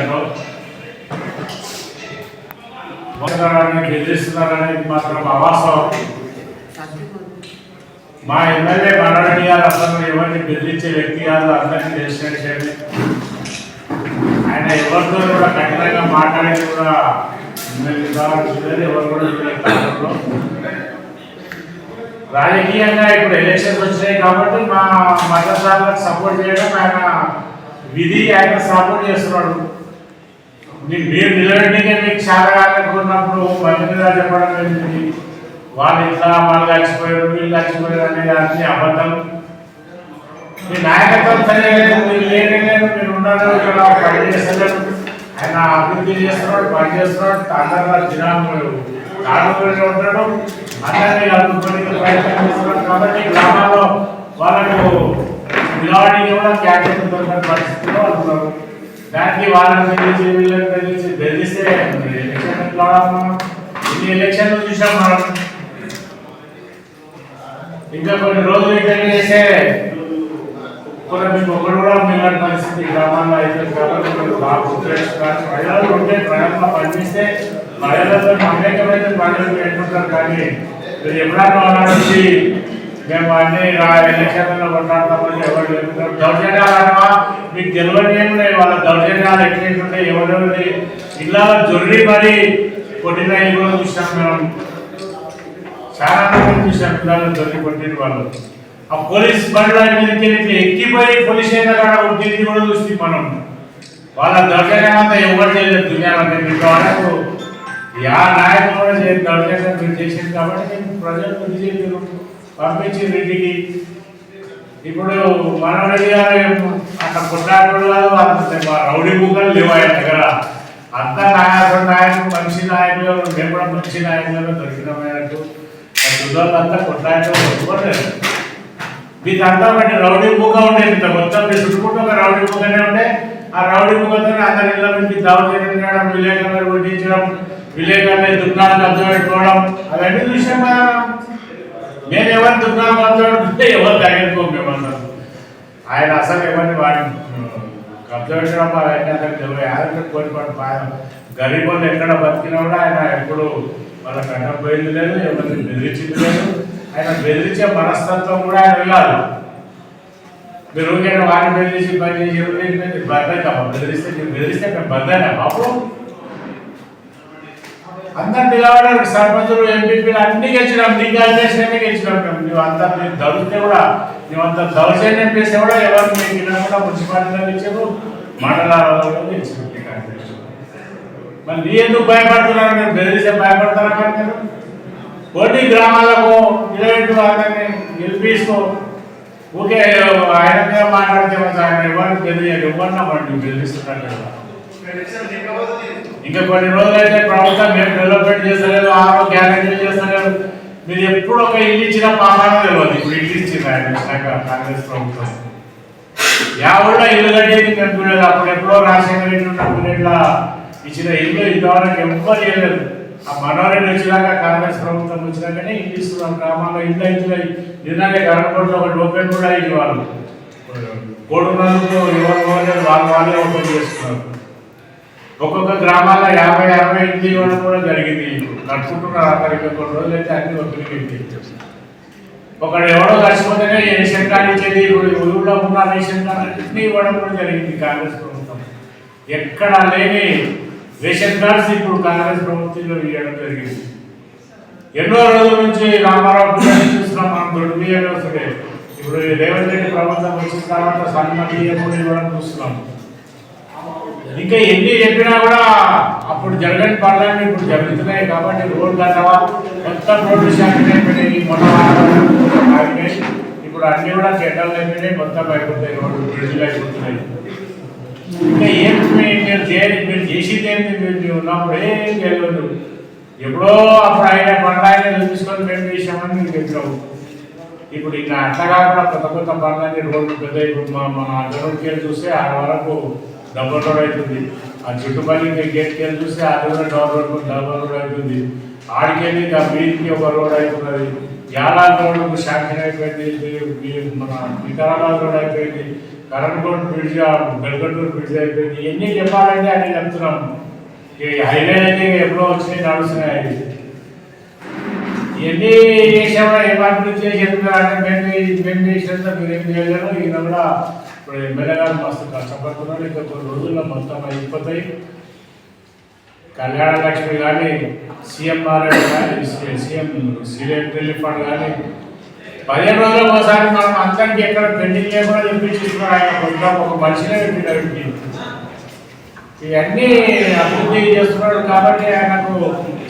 నిజం లేదు బెదిరిస్తున్నారనేది మాత్రం అవాస్తవం. మా ఎమ్మెల్యే మనోరెడ్డి గారు అసలు ఎవరిని బెదిరించే వ్యక్తి కాదు అందరికీ తెలిసిన విషయమే ఆయన ఎవరితో కూడా కఠినంగా మాట్లాడేది కూడా చూడలేదు ఎవరు కూడా చూడలేదు రాజకీయంగా ఇప్పుడు ఎలక్షన్స్ వచ్చినాయి కాబట్టి మా మద్దతుదారులకు సపోర్ట్ చేయడం ఆయన విధి ఆయన సపోర్ట్ చేస్తున్నాడు. మీరు నిలబెట్టిగా మీకు శాతకాలకున్నప్పుడు మంది మీద చెప్పడం ఏంటి వాళ్ళు ఇట్లా వాళ్ళు కలిసిపోయారు వీళ్ళు కలిసిపోయారు అనేది అన్ని అబద్ధం. మీ నాయకత్వం సరిలేదు మీరు లేకపోలేదు మీరు ఉన్నారు ఇక్కడ పని చేస్తలేరు ఆయన అభివృద్ధి చేస్తున్నాడు పని చేస్తున్నాడు అందరూ దినాలు కానుకొని ఉంటాడు అందరినీ కలుపుకొని ప్రయత్నం చేస్తున్నాడు. కాబట్టి గ్రామాల్లో వాళ్ళకు నిలబడి కూడా క్యాటరీ పరిస్థితిలో వాళ్ళు ఉన్నారు. దానికి వాళ్ళని బెదిరించి వీళ్ళని బెదిరించి బెదిరిస్తే ఎలక్షన్ ఎట్లా ఆడాలి మనం? ఇన్ని ఎలక్షన్లు చూసాం మనం ఇంకా కొన్ని రోజులు ఇక్కడ చేస్తే కూడా మీకు ఒకరు కూడా మిగిలిన పరిస్థితి గ్రామాల్లో అయితే కాబట్టి మీరు బాగా గుర్తుపెట్టుకోవాలి. ప్రజలు ఉంటే ప్రజల్లో పనిచేస్తే ప్రజలతో మమేకమైతే ప్రజలు పెట్టుకుంటారు కానీ మీరు ఎప్పుడన్నా అన్నాడు మేము అన్ని రా- ఎలక్షన్లలో కొట్లాడతామని ఎవరు చెప్తారు దౌర్జన్యాలు అనవా మీకు తెలియని ఏమి ఉన్నాయి వాళ్ళ దౌర్జన్యాలు ఎట్లుంటాయి ఎవరెవరి ఇలా జొర్రి మరి కొట్టిన ఇవి కూడా చూసాం మేము చాలా మంది చూసాం పిల్లలు దొరికి కొట్టిన వాళ్ళు ఆ పోలీస్ బండ్ల మీదకి ఇట్లా ఎక్కిపోయి పోలీస్ స్టేషన్ కాడ ఉద్యోగి కూడా చూసి మనం వాళ్ళ దౌర్జన్యం అంతా ఎవరు చేయలేదు దునియాలో మీకు వాళ్ళకు యా నాయకులు కూడా చేయలేదు దౌర్జన్యం మీరు చేసింది కాబట్టి మేము ప్రజలు పంపించింది చెప్పారు రెడ్డికి ఇప్పుడు మనోరెడ్డి గారు అట్లా కొట్లాడు రౌడీ బుక్కలు లేవు ఆయన దగ్గర? అంత నాయకుడు నాయకుడు మంచి నాయకులు మేము కూడా మంచి నాయకులు దొరికిన మేరకు అంతా కొట్లాడటం ఒప్పుకోలేదు. మీకు అంతా ఒకటి రౌడీ బుక్క ఉండేది ఇంత మొత్తం మీరు చుట్టుకుంటూ ఒక రౌడీ బుక్కనే ఉంటే ఆ రౌడీ బుక్కతో అందరి ఇళ్ళ నుంచి దౌర్జన్యం చేయడం విలేకరులు కొట్టించడం విలేకరులు దుకాణాలు అర్థం పెట్టుకోవడం అవన్నీ చూసాం కదా. మేము ఎవరు దుర్నామ మాట్లాడుకుంటే పెట్టుకుంటే ఎవరు దగ్గరికి మేమందరం. ఆయన అసలు ఎవరిని వాడి అబ్జర్వేషన్ పెట్టడం అవన్నీ అసలు తెలియదు ఆయన గరీబ్ వాళ్ళు ఎక్కడ బతికినా కూడా ఆయన ఎప్పుడు వాళ్ళ కంట పోయింది లేదు ఎవరిని బెదిరించింది లేదు. ఆయన బెదిరించే మనస్తత్వం కూడా ఆయన వెళ్ళాలి మీరు ఊరికైనా వాడిని బెదిరించి పని చేసి ఎవరిని బద్దయితామా బెదిరిస్తే బెదిరిస్తే మేము బద్దయినా బాబు అందరు నిలబడారు సర్పంచులు ఎంపీపీలు అన్ని గెలిచినాం. నీ గెలిచినా గెలిచినాం నువ్వు అంతా మీరు దొరికితే కూడా. నువ్వు అంత దౌర్జన్యం చేస్తే కూడా ఎవరు మీకు వినకుండా మున్సిపాలిటీలో గెలిచారు మండలాలలో కూడా గెలిచినాం మరి నీ ఎందుకు భయపడుతున్నారు? నేను బెదిరిస్తే భయపడతారా కానీ మీరు? కోటి గ్రామాలకు ఇరవై వాళ్ళని గెలిపిస్తూ ఊకే ఆయన మాట్లాడితే ఆయన ఎవరిని బెదిరి ఎవరిన పండి బెదిరిస్తున్నాడు కదా. ఇంకా కొన్ని రోజులైతే ప్రభుత్వం మేము డెవలప్మెంట్ చేస్తలేదు ఆరో గ్యారెంటీ చేస్తలేదు మీరు ఎప్పుడు ఒక ఇల్లు ఇచ్చిన పాపాన తెలియదు ఇప్పుడు ఇల్లు ఇచ్చింది ఆయన కాంగ్రెస్ ప్రభుత్వం. ఎవరిలో ఇల్లు కట్టేది మేము అప్పుడు ఎప్పుడో రాజశేఖర రెడ్డి ఉన్నప్పుడు ఇచ్చిన ఇల్లు ఇంతవరకు ఎవ్వరు చేయలేదు ఆ మనోరెడ్డి వచ్చినాక కాంగ్రెస్ ప్రభుత్వం వచ్చినాకనే ఇల్లు ఇస్తున్నారు. గ్రామాల్లో ఇల్లు అవుతున్నాయి నిన్ననే కరెంట్ ఒక ఓపెన్ కూడా అయ్యింది వాళ్ళు. కోడున్నందుకు ఎవరు వాళ్ళు వాళ్ళే ఓపెన్ చేస్తున్నారు. ఒక్కొక్క గ్రామాల్లో యాభై అరవై ఇంటి ఇవ్వడం కూడా జరిగింది. ఇప్పుడు కట్టుకుంటున్నారు కొన్ని రోజులు అయితే అన్ని ఒప్పింది ఒకడు ఎవడో చచ్చిపోతేనే రేషన్ కార్డు ఇచ్చేది ఇప్పుడు ఊళ్ళో ఉన్న రేషన్ కార్డు అన్ని ఇవ్వడం కూడా జరిగింది కాంగ్రెస్ ప్రభుత్వం. ఎక్కడ లేని రేషన్ కార్డ్స్ ఇప్పుడు కాంగ్రెస్ ప్రభుత్వంలో ఇవ్వడం జరిగింది. ఎన్నో రోజుల నుంచి రామారావు చూస్తున్నాం మనం దొడ్డు వస్తుండే ఇప్పుడు రేవంత్ రెడ్డి ప్రభుత్వం వచ్చిన తర్వాత సన్మతి ఇవ్వడం చూస్తున్నాం. ఇంకా ఎన్ని చెప్పినా కూడా అప్పుడు జరగని పనులన్నీ ఇప్పుడు జరుగుతున్నాయి కాబట్టి రోడ్ కట్టవా? మొత్తం రోడ్లు శాఖలు మొన్న ఇప్పుడు అన్ని కూడా చెడ్డలు అయిపోయినాయి మొత్తం అయిపోతాయి రోడ్లు బ్రిడ్జ్లు అయిపోతున్నాయి. ఇంకా ఏం మీరు చేయాలి మీరు చేసింది ఏంటి మీరు ఉన్నప్పుడు ఏం తెలియదు ఎప్పుడో అప్పుడు ఆయన పనులు ఆయన తీసుకొని మేము చేసామని మీరు చెప్పినాము ఇప్పుడు ఇంకా అట్లా కాకుండా కొత్త కొత్త పనులన్నీ రోడ్లు పెద్ద ఇప్పుడు మన అడ్డరోడ్కి చూస్తే ఆ వరకు డబల్ రోడ్ అవుతుంది. ఆ చుట్టుపక్కల ఇంకా గేట్కి వెళ్ళి చూస్తే ఆ కూడా డబల్ రోడ్ డబల్ రోడ్ అవుతుంది. ఆడికెళ్ళి ఇంకా బీచ్కి ఒక రోడ్ అవుతున్నది యాలాల్ రోడ్డు శాంక్షన్ అయిపోయింది. మన వికారాబాద్ రోడ్ అయిపోయింది. కరణ్కోట్ బ్రిడ్జ్ బెల్గటూరు బ్రిడ్జ్ అయిపోయింది. ఎన్ని చెప్పాలంటే అన్ని చెప్తున్నాం. ఈ హైవే అయితే ఎప్పుడో వచ్చినాయి నడుస్తున్నాయి. ఎన్ని చేసామో ఏం అభివృద్ధి చేసి చెప్తున్నారంటే మేము మేము చేసినంత మీరు ఏం చేయలేరు. ఈయన కూడా ఇప్పుడు ఎమ్మెల్యే గారు మస్తు కష్టపడుతున్నారు ఇంకా కొన్ని రోజుల్లో మొత్తం అయిపోతాయి. కళ్యాణ లక్ష్మి కానీ సీఎం నారాయణ కానీ సీఎం సీఎం రిలీఫ్ ఫండ్ కానీ పదిహేను రోజులు ఒకసారి మనం అందరికీ ఎక్కడ పెండింగ్ లేకుండా తెప్పించుకున్నాడు ఆయన కొంచెం ఒక మనిషినే పెట్టినారు ఇవన్నీ అభివృద్ధి చేస్తున్నాడు కాబట్టి ఆయనకు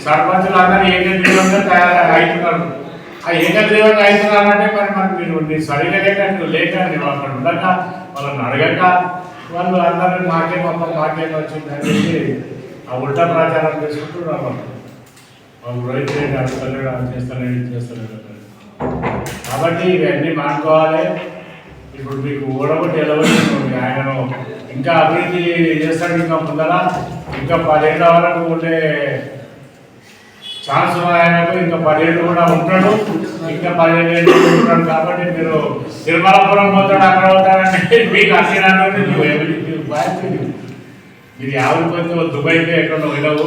సర్పంచులు అందరూ ఏకగ్రీవంగా తయారు అవుతున్నారు ఆ ఏకగ్రీవంగా అవుతున్నారంటే మరి మరి మీరు మీరు సరిగా లేక లేక మీరు అక్కడ ఉండగా వాళ్ళని అడగక వాళ్ళు అందరినీ మాకే మొత్తం మాకే వచ్చింది అని చెప్పి ఆ ఉల్టా ప్రచారం చేసుకుంటూ రావాలి. వాళ్ళు రైతు రేటు అడుగుతలేడు అది చేస్తలేడు ఇది చేస్తలేడు కాబట్టి ఇవన్నీ మానుకోవాలి. ఇప్పుడు మీకు ఓడగొట్టి ఎలవచ్చింది ఆయనను. ఇంకా అభివృద్ధి చేస్తాడు ఇంకా ముందర. ఇంకా పదిహేను వరకు ఉండే ఛాన్స్ ఉన్న ఆయనకు ఇంకా పదిహేడు కూడా ఉంటాడు. ఇంకా పదిహేడు ఏళ్ళు ఉంటాడు కాబట్టి మీరు తిరుమలపురం పోతాడు అక్కడ అవుతారంటే మీకు అసలు నువ్వు మీరు యాభై పోతే దుబాయ్కి ఎక్కడ వెళ్ళవు.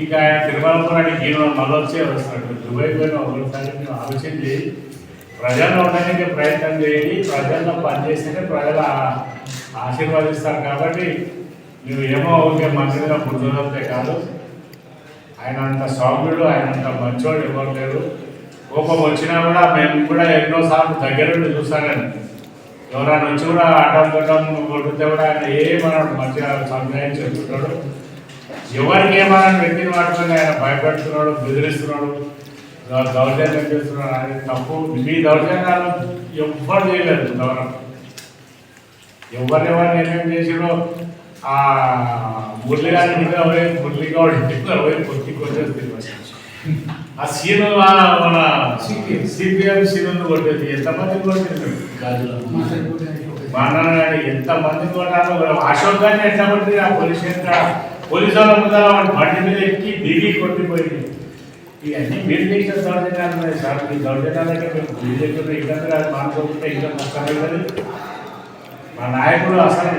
ఇంకా తిరుమలపురానికి ఈయన మళ్ళీ వస్తాడు. దుబాయ్ పోయిన ఒకసారి మీరు ఆలోచన చేయి. ప్రజల్లో ఉండడానికి ప్రయత్నం చేయండి ప్రజల్లో పనిచేస్తేనే ప్రజలు ఆశీర్వదిస్తారు కాబట్టి నువ్వు ఏమో ఓకే మంచిగా బుద్ధులంతే కాదు. ఆయన అంత సౌమ్యుడు ఆయన అంత మంచోడు ఎవరు లేరు. కోపం వచ్చినా కూడా మేము కూడా ఎన్నోసార్లు దగ్గర నుండి చూస్తానని ఎవరైనా వచ్చి కూడా ఆటం కొట్టం కొట్టుతే కూడా ఆయన ఏమన్నాడు మంచిగా సంజాయం చెప్తున్నాడు ఎవరికి ఏమన్నా వ్యక్తిని పట్టుకొని ఆయన భయపెడుతున్నాడు బెదిరిస్తున్నాడు దౌర్జన్యం చేస్తున్నాడు. అనేది తప్పు. మీ దౌర్జన్యాలు ఎవ్వరు చేయలేదు ఇంతవరకు ఎవరినెవరిని ఏమేమి చేసిరో ఆ మురళి గారి ఇంట్లో పోయి మురళి గౌడ్ పోయి కొట్టేస్తుంది ఆ సీను మన సిపిఎం సీను కొట్టేది. ఎంతమంది కొట్టేది మన ఎంత మంది కొట్టారో అశోక్ గారిని ఎట్లా కొట్టి ఆ పోలీస్ స్టేషన్ పోలీసు వాళ్ళ ముందర వాడు బండి మీద ఎక్కి దిగి కొట్టిపోయింది. ఇవన్నీ మీరు చేసిన దౌర్జన్యాలు ఉన్నాయి సార్. మీ దౌర్జన్యాలంటే మేము బీజేపీలో ఇబ్బంది కాదు మానుకోకుంటే ఇంకా కష్టమైనది మా నాయకుడు అసలు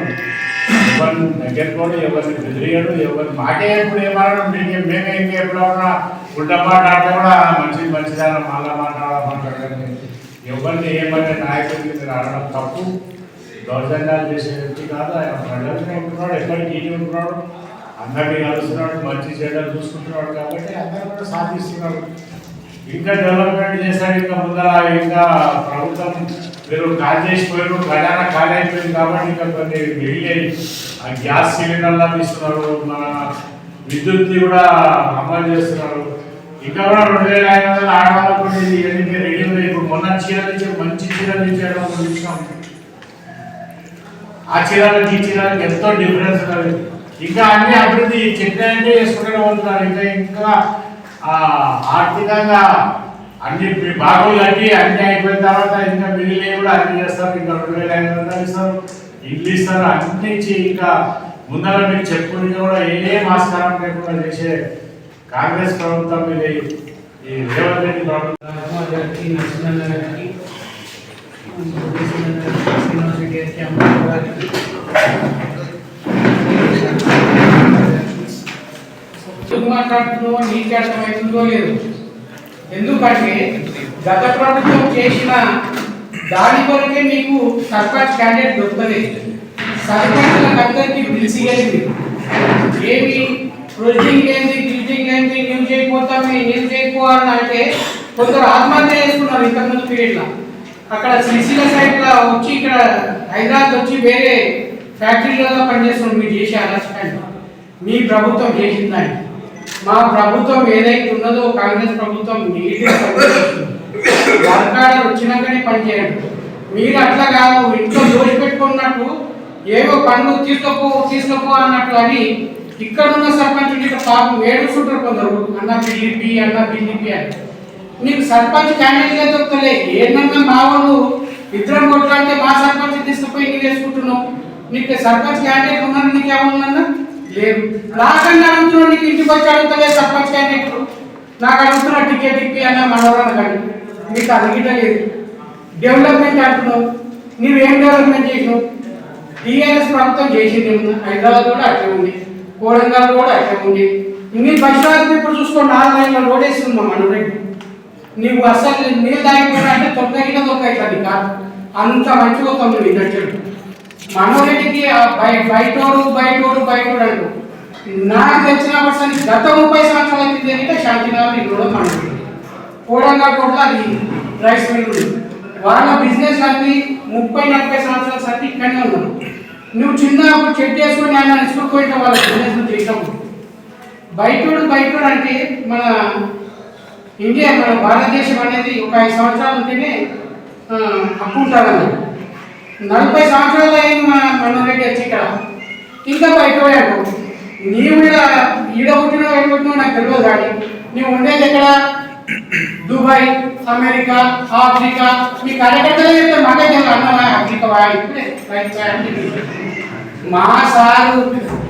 ఎవరిని దగ్గర ఎవరిని బెదిరియడు ఎవరిని మాకే ఇప్పుడు ఏమన్నాడు మీకే మేమే ఇంకా ఎప్పుడన్నా ఉల్టా మాట్లాడితే కూడా మంచిది మంచిదాన మళ్ళా మాట్లాడమంటాడు ఎవరిని ఏమంటే నాయకుడికి మీరు అనడం తప్పు? దౌర్జన్యాలు చేసే వ్యక్తి కాదు ఆయన. ప్రజలనే ఉంటున్నాడు ఎక్కడికి ఇది ఉంటున్నాడు? అందరినీ కలుస్తున్నాడు మంచి చేయడం చూసుకుంటున్నాడు కాబట్టి అందరూ కూడా సాధిస్తున్నాడు ఇంకా డెవలప్మెంట్ చేశాడు ఇంకా ముందర ఇంకా ప్రభుత్వం మీరు కాల్ చేసిపోయారు ప్రధాన కాల్ అయిపోయింది కాబట్టి ఇంకా కొన్ని మిగిలినాయి ఆ గ్యాస్ సిలిండర్లా తీస్తున్నారు మన విద్యుత్ కూడా అమలు చేస్తున్నారు. ఇంకా కూడా రెండు వేల ఐదు వందల ఆడవాళ్ళకు కూడా ఇది ఎన్నిక రెడీ ఇప్పుడు మొన్న చీరలు ఇచ్చారు మంచి చీరలు ఇచ్చేయడం మనం చూసినాం ఆ చీరలకి ఈ చీరలకి ఎంతో డిఫరెన్స్ ఉన్నది. ఇంకా అన్ని అభివృద్ధి చెప్పినట్టే చేసుకుంటూనే పోతున్నారు ఇంకా ఇంకా ఆర్థికంగా అన్ని బాగులు కట్టి అన్ని అయిపోయిన తర్వాత ఇంకా మిగిలినవి కూడా అన్ని చేస్తారు. ఇంకా రెండు వేల ఐదు వందలు ఇస్తారు. ఇల్లు ఇస్తారు. అన్ని ఇచ్చి ఇంకా ముందర మీకు చెప్పుకుని కూడా ఏ ఆస్కారం లేకుండా చేసే కాంగ్రెస్ ప్రభుత్వం ఇది ఈ రేవంత్ రెడ్డి ప్రభుత్వం. మాట్లాడుతున్నావో నీకు అర్థమవుతుందో లేదు. ఎందుకంటే గత ప్రభుత్వం చేసిన దాని కొరకే మీకు సర్పంచ్ క్యాండిడేట్ దొరకలేదు. సర్పంచ్ అందరికీ పిలిచి వెళ్ళింది ఏమి ప్రొడ్యూసింగ్ ఏంది గిల్టింగ్ ఏంది నేను చేయకపోతాం నేను చేయకపోవాలని అంటే కొందరు ఆత్మహత్య చేసుకున్నారు ఇంతకుముందు పీరియడ్లో అక్కడ సిసిల సైడ్లో వచ్చి ఇక్కడ హైదరాబాద్ వచ్చి వేరే ఫ్యాక్టరీలలో పనిచేస్తున్నాం మీరు చేసే అరెస్ట్మెంట్ మీ ప్రభుత్వం చేసిందని మా ప్రభుత్వం ఏదైతే ఉన్నదో కాంగ్రెస్ ప్రభుత్వం నీట్గా వర్కాడర్ వచ్చినాకనే పనిచేయండి మీరు అట్లా కాదు ఇంట్లో దోషి పెట్టుకున్నట్టు ఏవో పనులు తీసుకోపో తీసుకోపో అన్నట్టు అని ఇక్కడ ఉన్న సర్పంచ్ ఇక్కడ పాపం ఏడుస్తుంటారు కొందరు. అన్న పిల్లిపి అన్న పిల్లిపి అని. నీకు సర్పంచ్ క్యాండిడేట్ దొరుకుతలే. ఏంటన్నా మా వాళ్ళు ఇద్దరం కొట్లాడితే మా సర్పంచ్ తీసుకుపోయి నీకు వేసుకుంటున్నావు నీకు సర్పంచ్ క్యాండిడేట్ ఉన్నారు నీకు ఏమన్నా లేదు. నాకన్నా అడుగుతున్నావు నీకు ఇంటికి వచ్చి అడుగుతలే సర్పంచ్ క్యాండిడేట్ నాకు అడుగుతున్న టికెట్ ఇప్పి అన్న మనవరాలు కానీ మీకు అడిగిట లేదు. డెవలప్మెంట్ అంటున్నావు. నువ్వేం డెవలప్మెంట్ చేసినావు? టీఆర్ఎస్ ప్రభుత్వం చేసింది హైదరాబాద్ కూడా అట్లే ఉంది. కోడంగల్ కూడా అట్లే ఉంది. నీ బస్సు ఇప్పుడు చూసుకోండి ఆన్లైన్లో రోడ్ వేస్తున్నాం మనం రేపు నీవు అసలు నీళ్ళు తాగిపోయినా అంటే తొక్క గిట్ల తొక్క అవుతుంది కాదు. అంత మంచిగా తొమ్మిది నీ దగ్గర మనోరెడ్డికి ఆ బయట బయటోడు బయటోడు బయటోడు అంటూ. నాకు తెలిసిన పర్సన్ గత ముప్పై సంవత్సరాల కింద అయితే శాంతినగర్ ఇక్కడ మనకి అది రైస్ మిల్ వాళ్ళ బిజినెస్ అన్ని ముప్పై నలభై సంవత్సరాల సరికి ఇక్కడనే ఉన్నారు నువ్వు చిన్నప్పుడు చెక్ చేసుకుని ఆయన ఇసుకుపోయిన వాళ్ళ బిజినెస్ చేసినప్పుడు బయటోడు బయటోడు అంటే మన ఇండియా మన భారతదేశం అనేది ఒక ఐదు సంవత్సరాలు ఉంటేనే ఆ, హక్కు ఉంటుందన్న నలభై సంవత్సరాలు అయింది మా మనోరెడ్డి వచ్చి ఇక్కడ. ఇంకా బయటపోయాడు నీవు ఈడ ఈడ ఎక్కడ పుట్టినో నాకు తెలియదు కానీ నీవు ఉండేది ఎక్కడ? Dubai America Africa. మీ కార్యకర్తలు చెప్తే మాకే తెలియదు అన్నమా ఆఫ్రికా వా మా సారు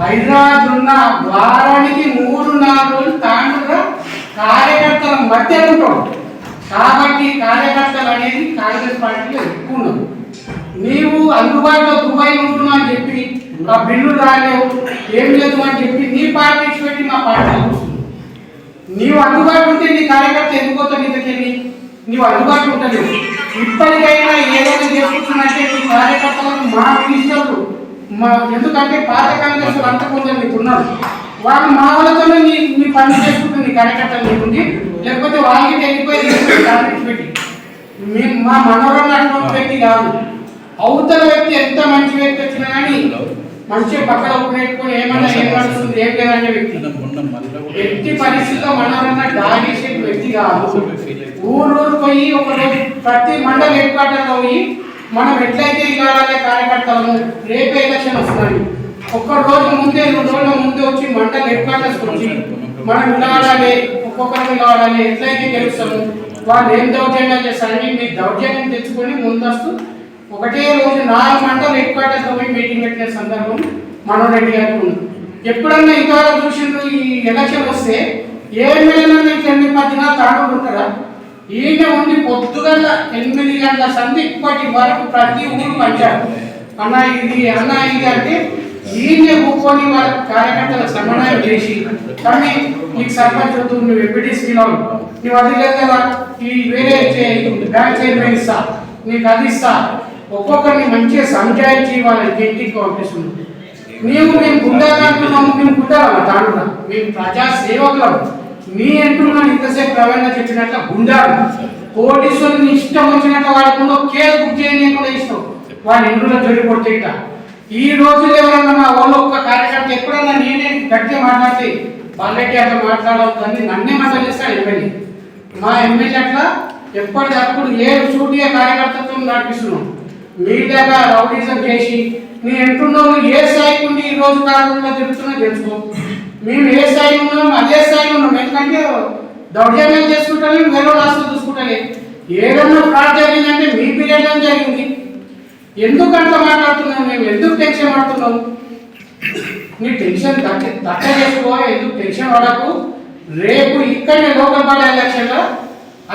హైదరాబాద్ ఉన్న వారానికి మూడు నాలుగు రోజులు తాండ్రుగా కార్యకర్తల మధ్య ఉంటాడు. కాబట్టి కార్యకర్తలు అనేది కాంగ్రెస్ పార్టీలో ఎక్కువ ఉన్నారు. నీవు అందుబాటులో దుబాయ్ ఉంటున్నావు అని చెప్పి ఆ బిల్లు రాలేవు ఏం లేదు అని చెప్పి నీ పార్టీ పెట్టి మా పార్టీ నీవు అందుబాటు ఉంటే నీ కార్యకర్త ఎందుకోతావు నీ దగ్గరికి నీవు అందుబాటు ఉంటలేవు ఇప్పటికైనా ఏదైనా చేసుకుంటున్నట్టే నీ కార్యకర్తలకు మా మినిస్టర్లు మా ఎందుకంటే పాత కాంగ్రెస్ అంత కొంచెం నీకు ఉన్నారు. వాళ్ళు మా వాళ్ళతోనే నీ నీ పని చేసుకుంటుంది నీ కార్యకర్తలు లేకపోతే వాళ్ళకి వెళ్ళిపోయి పెట్టి. మీ మా మనోరణ అటువంటి వ్యక్తి కాదు. అవతల వ్యక్తి ఎంత మంచి వ్యక్తి వచ్చినా కానీ మంచిగా పక్కన పెట్టుకొని ఏమన్నా ఏం నడుస్తుంది ఏం లేదనే వ్యక్తి. ఎట్టి పరిస్థితిలో మనోరన్న డాగేసే వ్యక్తి కాదు. ఊరు ఊరు పోయి ఒక రోజు ప్రతి మండల హెడ్ పోయి మనం ఎట్లయితే ఇవ్వాలనే కార్యకర్తలను రేపే ఎలక్షన్ వస్తున్నాయి ఒక్క రోజు ముందే రెండు రోజుల ముందే వచ్చి మండల హెడ్ క్వార్టర్స్ వచ్చి మనం ఇవ్వాలి ఒక్కొక్కరిని కావాలని ఎట్లయితే గెలుస్తాము వాళ్ళు ఏం దౌర్జన్యాలు చేస్తారని మీ దౌర్జన్యం తెచ్చుకొని ముందస్తు ఒకటే రోజు నాలుగు మండల హెడ్ క్వార్టర్స్ పోయి మీటింగ్ పెట్టిన సందర్భం మనోరెడ్డి గారికి ఉంది. ఎప్పుడన్నా ఇంతవరకు చూసిండ్రు ఈ ఎలక్షన్ వస్తే ఏ ఎమ్మెల్యేనా మీకు మధ్యన తాడు ఉంటారా ఈయన ఉండి పొద్దుగల ఎనిమిది గంటల సంధి ఇప్పటి వరకు ప్రతి ఊరు పంచారు. అన్న ఇది అన్న ఇది అంటే ఈయన కూర్చొని వాళ్ళ కార్యకర్తల సమన్వయం చేసి కానీ నీకు సర్పంచ్ వద్దు నువ్వు ఎంపీటీసీ నువ్వు అది లేదు కదా ఈ వేరే బ్యాంక్ చైర్మన్ ఇస్తా నీకు అది ఇస్తా. ఒక్కొక్కరిని మంచిగా సంజాయించి వాళ్ళని ఇంటికి పంపిస్తుంది మేము మేము గుండాలంటున్నాము మేము గుండాలమ్మ దాంట్లో. మేము ప్రజా సేవకులం. మీ అంటున్నాను ఇంతసేపు ప్రవీణ చెప్పినట్ల గుండాలు కోటీశ్వరుని ఇష్టం వచ్చినట్టు వాడుకుంటూ కేసు బుక్ చేయకుండా ఇష్టం. వాడి ఇంట్లో జోడి కొడితే ఈ రోజు ఎవరన్నా మా వాళ్ళు ఒక్క కార్యకర్త ఎప్పుడన్నా నేనే గట్టిగా మాట్లాడితే వాళ్ళకి అట్లా మాట్లాడవద్దని నన్నే మాట్లాడిస్తాడు ఎమ్మెల్యే. మా ఎమ్మెల్యే అట్లా ఎప్పటికప్పుడు ఏ సూటిగా కార్యకర్తత్వం నడిపిస్తున్నాం. మీ దగ్గర రౌడీజం చేసి నీ ఎంటున్నావు ఏ స్థాయికి ఉండి ఈ రోజు కాకుండా చెప్తున్నా తెలుసుకో. మేము ఏ స్థాయిలో ఉన్నాం అదే స్థాయిలో ఉన్నాం ఎందుకంటే దౌర్జన్యం చేసుకుంటానే వేరే రాష్ట్రం చూసుకుంటానే. ఏదన్నా ఫ్రాడ్ జరిగిందంటే మీ పీరియడ్ జరిగింది. ఎందుకు అంత మాట్లాడుతున్నాం మేము? ఎందుకు టెన్షన్ పడుతున్నాం నీ టెన్షన్ తగ్గ తగ్గ చేసుకో ఎందుకు టెన్షన్ పడకు? రేపు ఇక్కడనే లోకల్ బాడీ ఎలక్షన్లో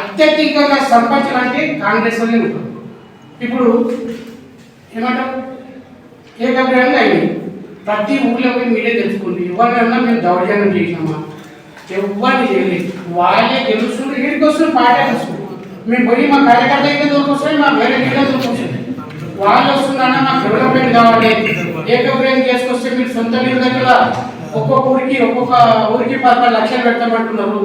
అత్యధికంగా సంపాదించాలంటే అంటే కాంగ్రెస్ వాళ్ళే ఉంటారు. ఇప్పుడు ఏమంటారు ఏకగ్రహంగా అయింది? ప్రతి ఊళ్ళో పోయి మీరే తెలుసుకోండి. ఎవరినన్నా మేము దౌర్జన్యం చేసినామా? ఎవరిని చేయలేదు. వాళ్ళే గెలుస్తున్నారు ఇక్కడికి వస్తున్నారు పాటే వస్తున్నారు మేము పోయి మా కార్యకర్త అయితే దొరికొస్తాయి మా వేరే గిడ్డ దొరికొస్తుంది వాళ్ళు వస్తున్నారన్నా మాకు డెవలప్మెంట్ కావాలి. ఏకగ్రహం చేసుకొస్తే మీరు సొంత నీళ్ళ దగ్గర ఒక్కొక్క ఊరికి ఒక్కొక్క ఊరికి పదహారు లక్షలు పెడతామంటున్నారు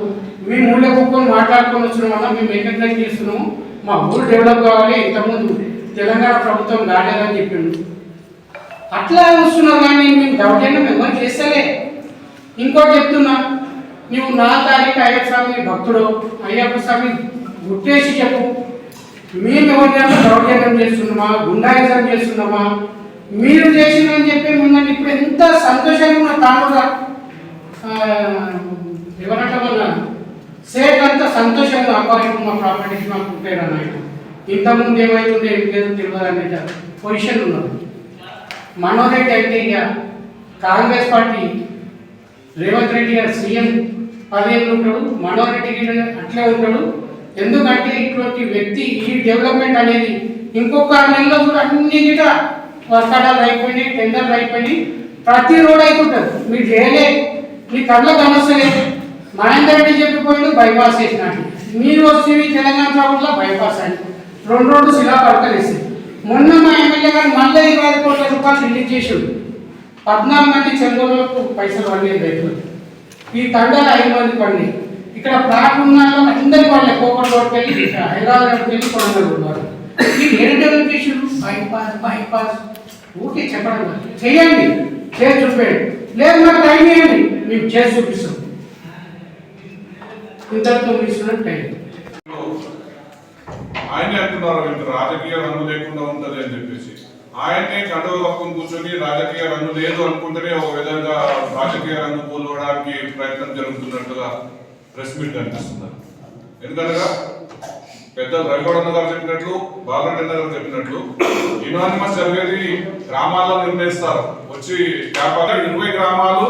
మేము ఊళ్ళో కూర్చొని మాట్లాడుకొని వచ్చిన వల్ల మేము ఏకగ్రహం చేస్తున్నాము? మా ఊరు డెవలప్ కావాలి ఇంతకుముందు తెలంగాణ ప్రభుత్వం కాలేదని చెప్పిండు. అట్లా వస్తున్నారు కానీ మేము దౌర్జన్యం ఎవరు చేస్తలే. ఇంకోటి చెప్తున్నా నువ్వు నా తారీఖు అయ్యప్ప స్వామి భక్తుడు అయ్యప్ప స్వామి గుర్తేసి చెప్పు. మేము ఎవరికైనా దౌర్జన్యం చేస్తున్నామా గుండాయిజం చేస్తున్నామా? మీరు చేసిందని చెప్పి మిమ్మల్ని ఇప్పుడు ఎంత సంతోషంగా ఉన్న తాను ఎవరంటే సేట్ అంతా సంతోషంగా అబ్బాయి మా ప్రాపర్టీస్ మాకు ఉంటారు అన్నాడు ఇంతకుముందు ఏమైతుందో ఏం లేదు తెలియదు అనే పొజిషన్ ఉన్నారు మనోరెడ్డి అయితే ఇక కాంగ్రెస్ పార్టీ రేవంత్ రెడ్డి గారు సీఎం పదేళ్ళు ఉంటాడు మనోహర్ రెడ్డి గారు అట్లే ఉంటాడు. ఎందుకంటే ఇటువంటి వ్యక్తి ఈ డెవలప్మెంట్ అనేది ఇంకొక నెలలో కూడా అన్ని గిట వర్షాలు అయిపోయినాయి టెండర్లు అయిపోయినాయి. ప్రతి రోడ్ అయిపోతుంది. మీరు చేయలే మీ కళ్ళకు అనవసరం మహేందర్ రెడ్డి చెప్పిపోయింది బైపాస్ చేసినట్టు మీరు వచ్చేవి తెలంగాణ ప్రభుత్వంలో బైపాస్ అని రెండు రోడ్డు శిలా పడకలేసి మొన్న మా ఎమ్మెల్యే గారు మళ్ళీ ఇరవై ఐదు కోట్ల రూపాయలు రిలీజ్ చేసిండు. పద్నాలుగు మంది చెంగోళ్ళకు పైసలు పడలేదు రైతులు. ఈ తండాలు ఐదు మంది పడినాయి. ఇక్కడ ప్లాట్ ఉన్న వాళ్ళు అందరి వాళ్ళే కోపర్ రోడ్కి వెళ్ళి హైదరాబాద్కి వెళ్ళి కొనగలుగుతారు ఉన్నారు. మీరు డెవలప్ బైపాస్ బైపాస్ ఊరికే చెప్పడం చేయండి. చేసి చూపేయండి. లేదు మాకు టైం ఇవ్వండి. మేము చేసి చూపిస్తాం. ఇంతకు ఇస్తున్నట్టు ఆయనే అంటున్నారు వీళ్ళకి రాజకీయ రంగు లేకుండా ఉంటది అని చెప్పేసి. ఆయనే కండవ కప్పుకొని కూర్చొని రాజకీయ రంగు లేదు అనుకుంటేనే ఒక విధంగా రాజకీయ రంగు పోల్వడానికి ప్రయత్నం జరుగుతున్నట్టుగా ప్రెస్ మీట్ అనిపిస్తున్నారు ఎందుకనగా పెద్ద రవిగౌడన్న గారు చెప్పినట్లు బాలరెడ్డి గారు చెప్పినట్లు యునానిమస్ జరిగేది గ్రామాల్లో నిర్ణయిస్తారు. వచ్చి ఇరవై గ్రామాలు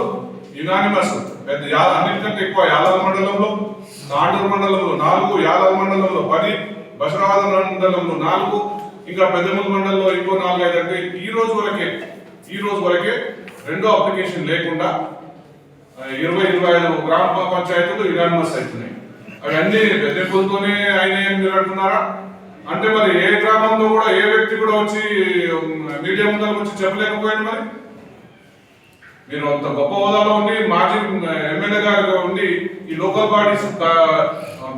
యునానిమస్ పెద్ద యా అన్నిటికంటే ఎక్కువ యాదవ మండలంలో తాండూరు మండలంలో నాలుగు యాదవ మండలంలో పది బసరాబాద్ మండలంలో నాలుగు ఇంకా పెద్దమూరు మండలంలో ఇంకో నాలుగు ఐదు అంటే ఈ రోజు వరకే ఈ రోజు వరకే రెండో అప్లికేషన్ లేకుండా ఇరవై ఇరవై ఐదు గ్రామ పంచాయతీలు యునానిమస్ అవుతున్నాయి అవి అన్ని బెదింపులతోనే ఆయన ఏం మీరు అంటున్నారా? అంటే మరి ఏ గ్రామంలో కూడా ఏ వ్యక్తి కూడా వచ్చి మీడియా ముందర వచ్చి చెప్పలేకపోయాడు మరి? మీరు అంత గొప్ప హోదాలో ఉండి మాజీ ఎమ్మెల్యే గారు ఉండి ఈ లోకల్ బాడీస్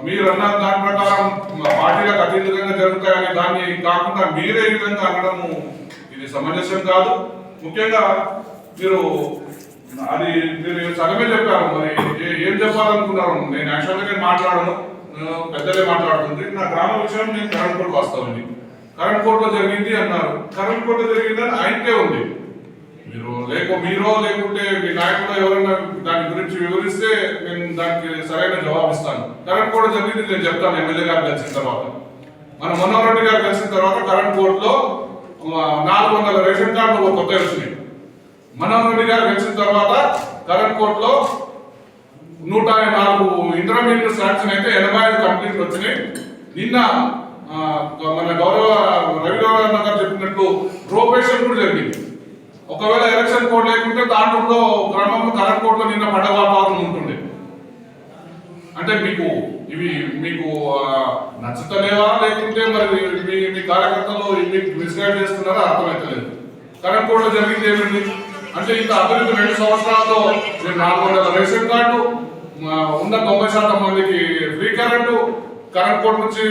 మీరు అన్న దాని ప్రకారం పార్టీలకు అతీతంగా జరుగుతాయని దాన్ని కాకుండా మీరే ఈ విధంగా అనడము ఇది సమంజసం కాదు. ముఖ్యంగా మీరు అది మీరు సగమే చెప్పారు మరి ఏం చెప్పాలనుకున్నారు? నేను యాక్చువల్గా నేను మాట్లాడను. పెద్దలే మాట్లాడుతుంది నా గ్రామ విషయం నేను కరెంట్ కోర్టు వస్తామండి కరెంట్ కోర్టులో జరిగింది అన్నారు. కరెంట్ కోర్టులో జరిగిందని ఆయనకే ఉంది. మీరు లేక మీరో లేకుంటే మీ నాయకుడు ఎవరైనా దాని గురించి వివరిస్తే నేను దానికి సరైన జవాబు ఇస్తాను. కరెంట్ కోర్టు జరిగింది నేను చెప్తాను ఎమ్మెల్యే గారు కలిసిన తర్వాత. మన మనోహర్ రెడ్డి గారు కలిసిన తర్వాత కరెంట్ కోర్టులో నాలుగు వందల రేషన్ కార్డులు కొత్త వచ్చినాయి. మనోహర్ రెడ్డి గారు గెలిచిన తర్వాత కరెంట్ కోర్టులో నూట నాలుగు ఇంటర్మీడియట్ శాంక్షన్ అయితే ఎనభై ఐదు కంప్లీట్లు వచ్చినాయి. నిన్న మన గౌరవ రవి గౌరవ గారు చెప్పినట్టు రోపేషన్ కూడా జరిగింది. ఒకవేళ ఎలక్షన్ కోడ్ లేకుంటే దాంట్లో గ్రామంలో కరెంట్ కోర్టులో నిన్న పడ్డ వాతావరణం ఉంటుంది అంటే మీకు ఇవి మీకు నచ్చుతలేవా? లేకుంటే మరి మీ మీ కార్యకర్తలు మీకు మిస్గైడ్ చేస్తున్నారా? అర్థమైతలేదు. కరెంట్ కోడ్లో జరిగింది ఏమిటి అంటే ఇంత అభివృద్ధి రెండు సంవత్సరాల్లో మీరు నాలుగు వందల రేషన్ కార్డు ఉన్న తొంభై శాతం మందికి ఫ్రీ కరెంటు కరెంట్ కోడ్ నుంచి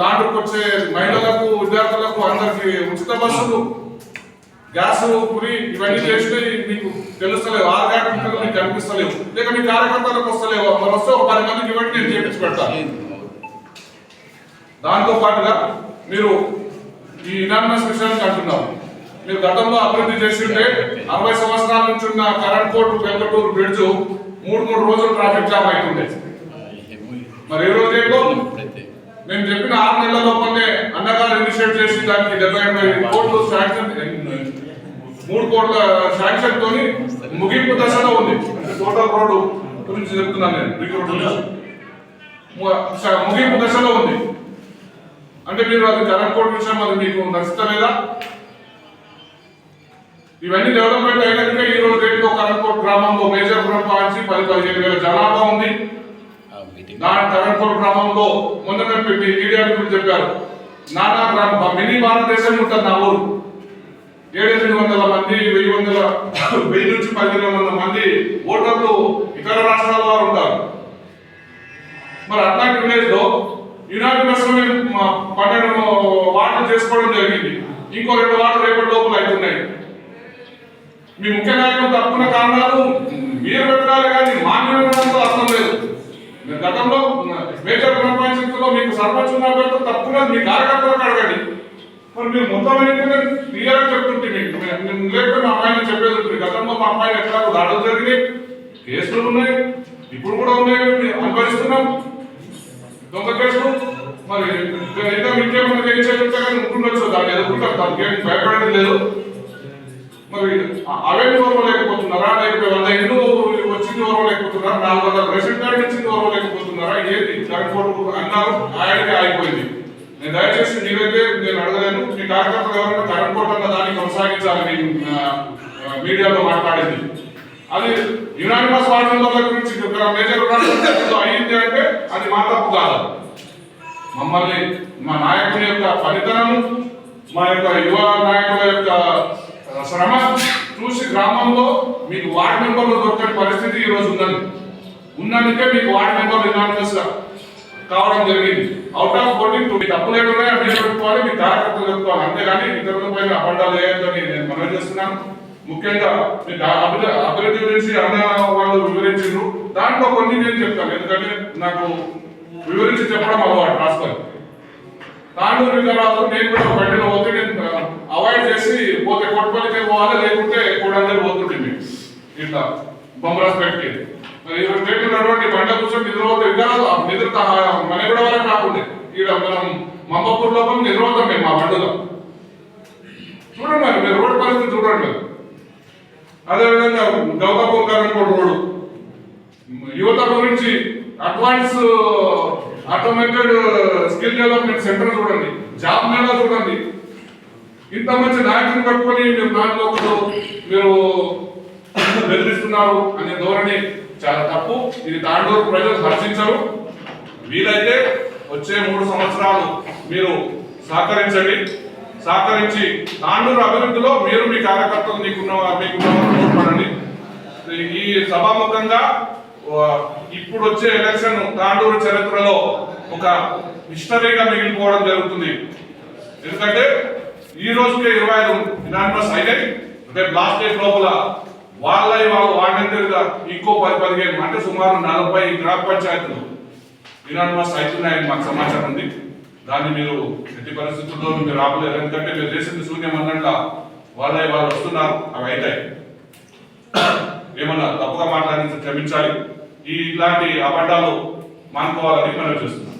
దాంట్లోకి వచ్చే మహిళలకు విద్యార్థులకు అందరికి ఉచిత బస్సులు గ్యాస్ పురి ఇవన్నీ చేస్తే మీకు తెలుస్తలేవు ఆ కార్యక్రమాలు మీకు కనిపిస్తలేవు. లేక మీ కార్యకర్తలకు వస్తలేవు. మరి వస్తే ఒక పది మందికి ఇవ్వండి నేను చేపించి పెడతాను దాంతో పాటుగా మీరు ఈ ఇనామినస్ విషయానికి అంటున్నారు మీరు గతంలో అభివృద్ధి చేసింటే అరవై సంవత్సరాల నుంచి ఉన్న కరెంట్ కోర్టు వెంకటూరు బ్రిడ్జ్ మూడు మూడు రోజులు ట్రాఫిక్ జామ్ అవుతుంది మరి ఏ రోజు ఏంటో నేను చెప్పిన ఆరు నెలల లోపలనే అన్నగారు ఇనిషియేట్ చేసి దానికి డెబ్బై ఎనభై కోట్లు శాంక్షన్ మూడు కోట్ల శాంక్షన్ తోని ముగింపు దశలో ఉంది. టోటల్ రోడ్డు గురించి చెప్తున్నాను నేను రింగ్ రోడ్డు ముగింపు దశలో ఉంది. అంటే మీరు అది కరెంట్ కోడ్ విషయం అది మీకు నచ్చుతలేదా ఇవన్నీ డెవలప్మెంట్ అయినాక ఈ రోజు రేటులో కరెంట్ కోట్ గ్రామంలో మేజర్పురం పాయించి పది పదిహేను వేల జనాభా ఉంది. దాని కరెంట్పూర్ గ్రామంలో మొన్న మీడియా గురించి చెప్పారు. నానా గ్రామం మినీ భారతదేశం ఉంటుంది నా ఊరు. ఏడు ఎనిమిది వందల మంది వెయ్యి వందల వెయ్యి నుంచి పదిహేను వందల మంది ఓటర్లు ఇతర రాష్ట్రాల వారు ఉంటారు. మరి అట్లాంటి విలేజ్లో యునానిమస్ పన్నెండు వార్డులు చేసుకోవడం జరిగింది. ఇంకో రెండు వార్డులు రేపటి లోపల అవుతున్నాయి. మీ ముఖ్య నాయకులు తప్పుకున్న కారణాలు మీరు పెట్టాలి కానీ మా అర్థం లేదు. గతంలో మేజర్ గ్రామ పంచాయతీలో మీకు సర్పంచ్ ఉన్న పెడితే మీ కార్యకర్తలకు అడగండి. మరి మీరు మొత్తం ఏంటంటే క్లియర్ చెప్తుంటే మీకు? నేను లేకపోతే మా అమ్మాయిని చెప్పేది ఉంటుంది గతంలో మా అమ్మాయిని ఎట్లా దాడులు జరిగినాయి కేసులు ఉన్నాయి ఇప్పుడు కూడా ఉన్నాయి అనుభవిస్తున్నాం. దొంగ కేసులు మరి ఏదో ఇంకేమైనా చేయించేది కానీ ఉంటుండొచ్చు దాన్ని ఎదుర్కొంటారు. దానికి ఏం భయపడేది లేదు. మరి అవే లేకపోతున్నారా లేకపోతే వంద ఇల్లు వచ్చింది ఇచ్చింది ఓర్వలేకపోతున్నారా? నాలుగు వందల రేషన్ కార్డు ఇచ్చింది ఓర్వలేకపోతున్నారా? ఏది? దాని బోర్డు అన్నారు. ఆయనకి ఆగిపోయింది. నేను దయచేసి నీవైతే నేను అడగలేను. మీ కార్యకర్తలు ఎవరైనా కరెంట్ దాన్ని కొనసాగించాలని మీడియాలో మాట్లాడింది. అది యునానిమస్ వార్డు మెంబర్ల గురించి మేజర్ అయ్యింది అంటే అది మా తప్పు కాదు. మమ్మల్ని మా నాయకుని యొక్క ఫలితనము మా యొక్క యువ నాయకుల యొక్క శ్రమ చూసి గ్రామంలో మీకు వార్డు మెంబర్లు దొరకని పరిస్థితి ఈరోజు రోజు ఉన్నందుకే మీకు వార్డు మెంబర్ యునానిమస్గా కావడం జరిగింది. అవుట్ ఆఫ్ ఫోర్టీన్ టూ తప్పులు ఏమున్నాయో అవి పెట్టుకోవాలి మీ కార్యకర్తలు చెప్పుకోవాలి అంతేగాని ఇతరుల పైన అబద్ధాలు వేయొద్దని నేను మనవి చేస్తున్నాను. ముఖ్యంగా మీకు అభివృద్ధి గురించి అన్న వాళ్ళు వివరించారు దాంట్లో కొన్ని నేను చెప్తాను. ఎందుకంటే నాకు వివరించి చెప్పడం అలవాటు రాస్తారు తాండూరు విగ్రహాలు నేను కూడా బండిలో పోతే నేను అవాయిడ్ చేసి పోతే కొట్టుపల్లికి పోవాలి లేకుంటే కూడా పోతుంటుంది మేము ఇట్లా పెట్టి మరి ఈరోజు పేటలు బండ కూర్చొని నిద్ర పోతే విగ్రహాలు నిద్ర మన కూడా వరకు రాకుండా ఈడ మనం మమ్మపూర్ లోపల నిద్రపోతాం మేము మా బండలో. చూడండి మరి మీరు రోడ్డు పరిస్థితి చూడండి అదేవిధంగా గౌతమ్ కరణ్ రోడ్డు. యువత గురించి advance automated skill development centre చూడండి. జాబ్ మేళా చూడండి. ఇంత మంచి నాయకుని పట్టుకొని మీరు దాంట్లో మీరు బెదిరిస్తున్నారు అనే ధోరణి చాలా తప్పు. ఇది తాండూరు ప్రజలు హర్షించరు. వీలైతే వచ్చే మూడు సంవత్సరాలు మీరు సహకరించండి. సహకరించి తాండూరు అభివృద్ధిలో మీరు మీ కార్యకర్తలు మీకున్న మీకున్న ఈ సభాముఖంగా ఇప్పుడు వచ్చే ఎలక్షన్ తాండూరు చరిత్రలో ఒక హిస్టరీగా మిగిలిపోవడం జరుగుతుంది. ఎందుకంటే ఈ రోజుకే ఇరవై ఐదు ఇనానిమస్ అయినాయి. రేపు లాస్ట్ డేట్ లోపల వాళ్ళ వాళ్ళు వాడినంతగా ఇంకో పది పదిహేను అంటే సుమారు నలభై గ్రామ పంచాయతీలు. ఇనానిమస్ అవుతున్నాయని మాకు సమాచారం ఉంది. దాన్ని మీరు ఎట్టి పరిస్థితుల్లో మీరు రాపలేరు ఎందుకంటే మీరు చేసింది శూన్యం అన్నట్ల వాళ్ళ వాళ్ళు వస్తున్నారు. అవి అవుతాయి ఏమన్నా తప్పుగా మాట్లాడించి క్షమించాలి. ఈ ఇలాంటి అబద్ధాలు మానుకోవాలని మనం చూస్తున్నాం.